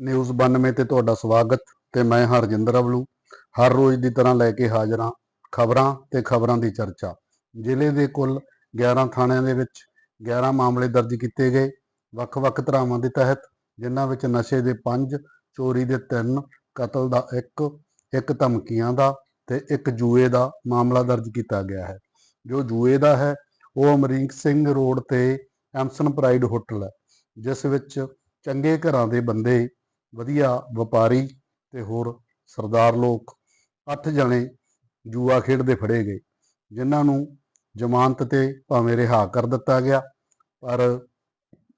News 92 ਤੇ ਤੁਹਾਡਾ ਸਵਾਗਤ ਤੇ ਮੈਂ ਹਰਜਿੰਦਰ ਅਵਲੂ। ਹਰ ਰੋਜ਼ ਦੀ ਤਰ੍ਹਾਂ ਲੈ ਕੇ ਹਾਜ਼ਰ ਹਾਂ ਖਬਰਾਂ ਤੇ ਖਬਰਾਂ ਦੀ ਚਰਚਾ। ਜ਼ਿਲ੍ਹੇ ਦੇ ਕੁੱਲ 11 ਥਾਣਿਆਂ ਦੇ ਵਿੱਚ 11 ਮਾਮਲੇ ਦਰਜ ਕੀਤੇ ਗਏ। ਵੱਖ-ਵੱਖ ਧਾਰਾਵਾਂ ਦੇ ਤਹਿਤ ਜਿਨ੍ਹਾਂ ਵਿੱਚ ਨਸ਼ੇ ਦੇ 5 ਚੋਰੀ ਦੇ 3 ਕਤਲ ਦਾ 1 ਇੱਕ ਧਮਕੀਆਂ ਦਾ ਤੇ ਇੱਕ ਜੂਏ ਦਾ ਮਾਮਲਾ ਦਰਜ ਕੀਤਾ ਗਿਆ ਹੈ। ਜੋ ਜੂਏ ਦਾ ਹੈ, ਉਹ ਅਮਰੀਕ ਸਿੰਘ ਰੋਡ ਤੇ ਐਮਸਨ ਪ੍ਰਾਈਡ ਹੋਟਲ ਹੈ, ਜਿਸ ਵਿੱਚ ਚੰਗੇ ਘਰਾਂ ਦੇ ਬੰਦੇ ਵਧੀਆ ਵਪਾਰੀ ਤੇ ਹੋਰ ਸਰਦਾਰ ਲੋਕ ਅੱਠ ਜਣੇ ਜੂਆ ਖੇਡਦੇ ਫੜੇ ਗਏ, ਜਿਨ੍ਹਾਂ ਨੂੰ ਜ਼ਮਾਨਤ ਤੇ ਭਾਵੇਂ ਰਿਹਾ ਕਰ ਦਿੱਤਾ ਗਿਆ, ਪਰ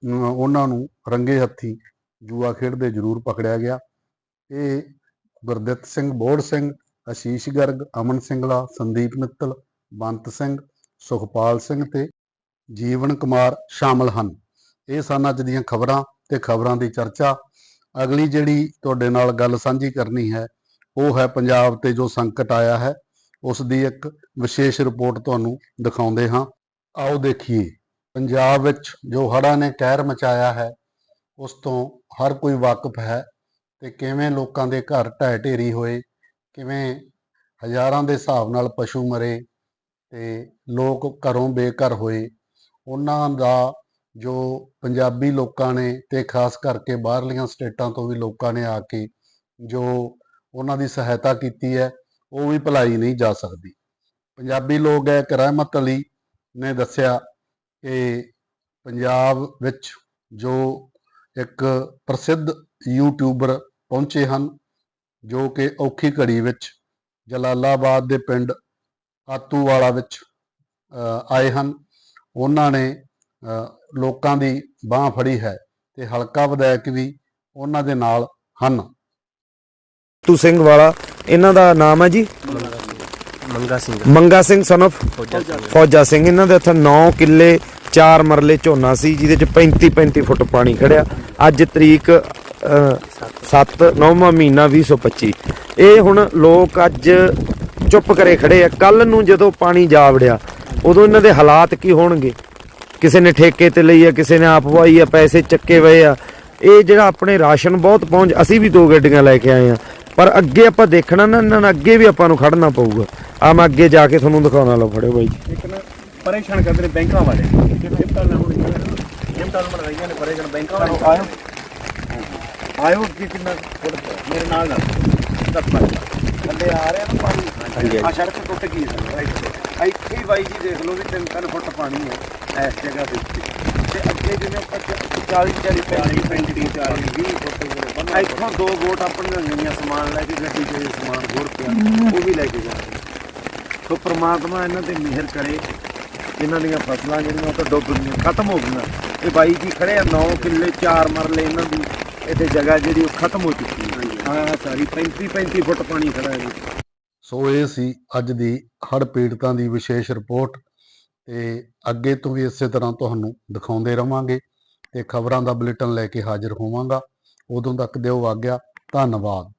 ਉਹਨਾਂ ਨੂੰ ਰੰਗੇ ਹੱਥੀ ਜੂਆ ਖੇਡਦੇ ਜ਼ਰੂਰ ਪਕੜਿਆ ਗਿਆ। ਇਹ ਗੁਰਦਿੱਤ ਸਿੰਘ ਬੋੜ ਸਿੰਘ, ਅਸ਼ੀਸ਼ ਗਰਗ, ਅਮਨ ਸਿੰਘਲਾ ਸੰਦੀਪ ਮਿੱਤਲ, ਬੰਤ ਸਿੰਘ, ਸੁਖਪਾਲ ਸਿੰਘ ਤੇ ਜੀਵਨ ਕੁਮਾਰ ਸ਼ਾਮਲ ਹਨ। ਇਹ ਸਨ ਅੱਜ ਦੀਆਂ ਖਬਰਾਂ ਤੇ ਖਬਰਾਂ ਦੀ ਚਰਚਾ। ਅਗਲੀ ਜਿਹੜੀ ਤੁਹਾਡੇ ਨਾਲ ਗੱਲ ਸਾਂਝੀ ਕਰਨੀ ਹੈ, ਉਹ ਹੈ ਪੰਜਾਬ ਤੇ ਜੋ ਸੰਕਟ ਆਇਆ ਹੈ, ਉਸ ਦੀ ਇੱਕ ਵਿਸ਼ੇਸ਼ ਰਿਪੋਰਟ ਤੁਹਾਨੂੰ ਦਿਖਾਉਂਦੇ ਹਾਂ। ਆਓ ਦੇਖੀਏ, ਪੰਜਾਬ ਵਿੱਚ ਜੋ ਹੜ੍ਹਾਂ ਨੇ ਕਹਿਰ ਮਚਾਇਆ ਹੈ, ਉਸ ਤੋਂ ਹਰ ਕੋਈ ਵਾਕਿਫ ਹੈ ਤੇ ਕਿਵੇਂ ਲੋਕਾਂ ਦੇ ਘਰ ਢਹਿ ਢੇਰੀ ਹੋਏ, ਕਿਵੇਂ ਹਜ਼ਾਰਾਂ ਦੇ ਹਿਸਾਬ ਨਾਲ ਪਸ਼ੂ ਮਰੇ ਤੇ ਲੋਕ ਘਰੋਂ ਬੇਘਰ ਹੋਏ, ਉਹਨਾਂ ਦਾ ਜੋ ਪੰਜਾਬੀ ਲੋਕਾਂ ਨੇ ਤੇ ਖਾਸ ਕਰਕੇ ਬਾਹਰਲੀਆਂ ਸਟੇਟਾਂ ਤੋਂ ਵੀ ਲੋਕਾਂ ਨੇ ਆ ਕੇ ਜੋ ਉਹਨਾਂ ਦੀ ਸਹਾਇਤਾ ਕੀਤੀ ਹੈ, ਉਹ ਵੀ ਭੁਲਾਈ ਨਹੀਂ ਜਾ ਸਕਦੀ। ਪੰਜਾਬੀ ਲੋਕ ਹੈ ਰਹਿਮਤ ਅਲੀ ਨੇ ਦੱਸਿਆ ਕਿ ਪੰਜਾਬ ਵਿੱਚ ਜੋ ਇੱਕ ਪ੍ਰਸਿੱਧ ਯੂਟਿਊਬਰ ਪਹੁੰਚੇ ਹਨ, ਜੋ ਕਿ ਔਖੀ ਘੜੀ ਵਿੱਚ ਜਲਾਲਾਬਾਦ ਦੇ ਪਿੰਡ ਆਤੂਵਾਲਾ ਵਿੱਚ ਆਏ ਹਨ। ਉਹਨਾਂ ਨੇ ਲੋਕਾਂ ਦੀ ਬਾਹ ਫੜੀ ਹੈ ਤੇ ਹਲਕਾ ਵਿਧਾਇਕ ਵੀ ਉਹਨਾਂ ਦੇ ਨਾਲ ਹਨ। ਤੂ ਸਿੰਘ ਵਾਲਾ ਇਹਨਾਂ ਦਾ ਨਾਮ ਹੈ ਜੀ? ਮੰਗਾ ਸਿੰਘ। ਮੰਗਾ ਸਿੰਘ ਸਨ of ਫੌਜਾ ਸਿੰਘ। ਇਹਨਾਂ ਦੇ ਇੱਥੇ 9 ਕਿੱਲੇ 4 ਮਰਲੇ ਝੋਨਾ ਸੀ ਜਿਹਦੇ ਚ 35 35 ਫੁੱਟ ਪਾਣੀ ਖੜਿਆ। ਅੱਜ ਤਰੀਕ 7 9ਵਾਂ ਮਹੀਨਾ 2025 ਇਹ ਹੁਣ ਲੋਕ ਅੱਜ ਚੁੱਪ ਕਰੇ ਖੜੇ ਆ। ਕੱਲ ਨੂੰ ਜਦੋਂ ਪਾਣੀ ਜਾ ਵੜਿਆ ਉਦੋਂ ਇਹਨਾਂ ਦੇ ਹਾਲਾਤ ਕੀ ਹੋਣਗੇ? ਕਿਸੇ ਨੇ ਠੇਕੇ ਤੇ ਲਈ ਆ ਕਿਸੇ ਨੇ ਆਪ ਵਾਈ ਆ ਪੈਸੇ ਚੱਕੇ ਹੋਏ ਆ। ਇਹ ਜਿਹੜਾ ਆਪਣੇ ਰਾਸ਼ਨ ਬਹੁਤ ਪਹੁੰਚ ਅਸੀਂ ਵੀ ਦੋ ਗੱਡੀਆਂ ਲੈ ਕੇ ਆਏ ਆ। ਪਰ ਅੱਗੇ ਆਪਾਂ ਦੇਖਣਾ ਨਾ ਇਹਨਾਂ ਨਾਲ ਅੱਗੇ ਵੀ ਆਪਾਂ ਨੂੰ ਖੜਨਾ ਪਊਗਾ। ਆ ਮੈਂ ਅੱਗੇ ਜਾ ਕੇ ਤੁਹਾਨੂੰ ਦਿਖਾਉਣਾ ਲਓ ਫੜਿਓ ਬਾਈ ਜੀ। ਇੱਕ ਨਾ ਪਰੇਸ਼ਾਨ ਕਰਦੇ ਨੇ ਬੈਂਕਾਂ ਵਾਲੇ। ਜਿਮ ਟਾਲ ਨਾ ਹੋਣੀ ਰਹੀਆਂ ਨੇ ਪਰੇਸ਼ਾਨ ਬੈਂਕਾਂ ਵਾਲੇ। ਆਇਓ। ਆਇਓ ਕਿ ਕਿੰਨਾ ਮੇਰੇ ਨਾਲ ਨਾਲ ਦੱਸ ਪਾ ਥੱਲੇ ਆ ਰਿਹਾ ਨਾ ਪਾਣੀ ਆ ਸੜਕ ਟੁੱਟ ਗਈ ਰਾਈਟ ਇੱਥੇ ਹੀ ਬਾਈ ਜੀ ਦੇਖ ਲਓ ਵੀ ਤਿੰਨ ਤਿੰਨ ਫੁੱਟ ਪਾਣੀ ਹੈ ਇਸ ਜਗ੍ਹਾ ਦੇ ਉੱਤੇ। ਤੇ ਅੱਗੇ ਜਿਵੇਂ ਆਪਾਂ 40 40 40 35 40 20 ਫੁੱਟ ਇੱਥੋਂ ਦੋ ਬੋਟ ਆਪਣੀਆਂ ਗਈਆਂ ਸਮਾਨ ਲੈ ਕੇ ਗੱਡੀ 'ਚ ਸਮਾਨ ਹੋਰ ਪਿਆ ਉਹ ਵੀ ਲੈ ਕੇ ਜਾਣਗੇ ਸੋ ਪ੍ਰਮਾਤਮਾ ਇਹਨਾਂ ਤੇ ਮਿਹਰ ਕਰੇ ਇਹਨਾਂ ਦੀਆਂ ਫਸਲਾਂ ਜਿਹੜੀਆਂ ਉਹ ਤਾਂ ਡੁੱਬ ਗਈਆਂ ਖਤਮ ਹੋ ਗਈਆਂ। ਤੇ ਬਾਈ ਜੀ ਖੜੇ ਆ 9 ਕਿੱਲੇ 4 ਮਰਲੇ ਇਹਨਾਂ ਦੀ ਇੱਥੇ ਜਗ੍ਹਾ ਜਿਹੜੀ ਉਹ ਖਤਮ ਹੋ ਚੁੱਕੀ ਹੈ। ਹਾਂ ਸਾਰੀ 35 35 ਫੁੱਟ ਪਾਣੀ ਖੜਾ ਹੈ। ਜੀ ਸੋ ਇਹ ਸੀ ਅੱਜ ਦੀ ਹੜ੍ਹ ਪੀੜਤਾਂ ਦੀ ਵਿਸ਼ੇਸ਼ ਰਿਪੋਰਟ ਤੇ ਅੱਗੇ ਤੋਂ ਵੀ ਇਸੇ ਤਰ੍ਹਾਂ ਤੁਹਾਨੂੰ ਦਿਖਾਉਂਦੇ ਰਵਾਂਗੇ ਤੇ ਖਬਰਾਂ ਦਾ ਬੁਲੇਟਿਨ ਲੈ ਕੇ ਹਾਜ਼ਰ ਹੋਵਾਂਗਾ। ਉਦੋਂ ਤੱਕ ਦਿਓ ਆਗਿਆ। ਧੰਨਵਾਦ।